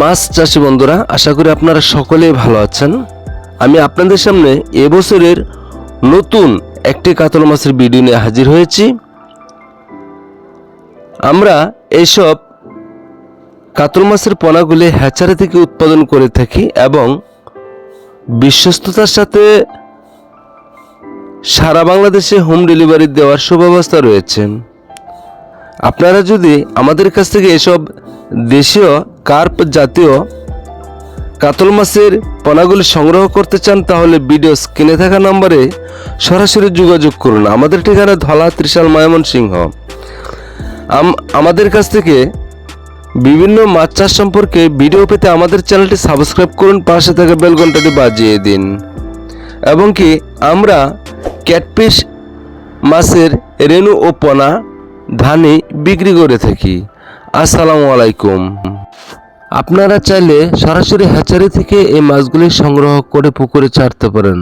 মাছ চাষি বন্ধুরা, আশা করি আপনারা সকলেই ভালো আছেন। আমি আপনাদের সামনে এবছরের নতুন একটি কাতল মাছের ভিডিও নিয়ে হাজির হয়েছি। আমরা এইসব কাতল মাছের পোনাগুলি হ্যাচারি থেকে উৎপাদন করে থাকি এবং বিশ্বস্ততার সাথে সারা বাংলাদেশে হোম ডেলিভারি দেওয়ার সুব্যবস্থা রয়েছে। আপনারা যদি আমাদের কাছ থেকে এসব দেশীয় কার্প জাতীয় কাতল মাছের পোনাগুলি সংগ্রহ করতে চান, তাহলে ভিডিও স্ক্রিনে থাকা নম্বরে সরাসরি যোগাযোগ করুন। আমাদের ঠিকানা ধলা ত্রিশাল ময়মনসিংহ আম- আমাদের কাছ থেকে বিভিন্ন মাছ চাষ সম্পর্কে ভিডিও পেতে আমাদের চ্যানেলটি সাবস্ক্রাইব করুন, পাশে থাকা বেল ঘন্টাটি বাজিয়ে দিন। এবং কি, আমরা ক্যাটফিশ মাছের রেণু ও পোনা ধানে বিক্রি করে থাকি। আসসালামু আলাইকুম। আপনারা চাইলে সরাসরি হ্যাচারি থেকে এই মাছগুলি সংগ্রহ করে পুকুরে ছাড়তে পারেন।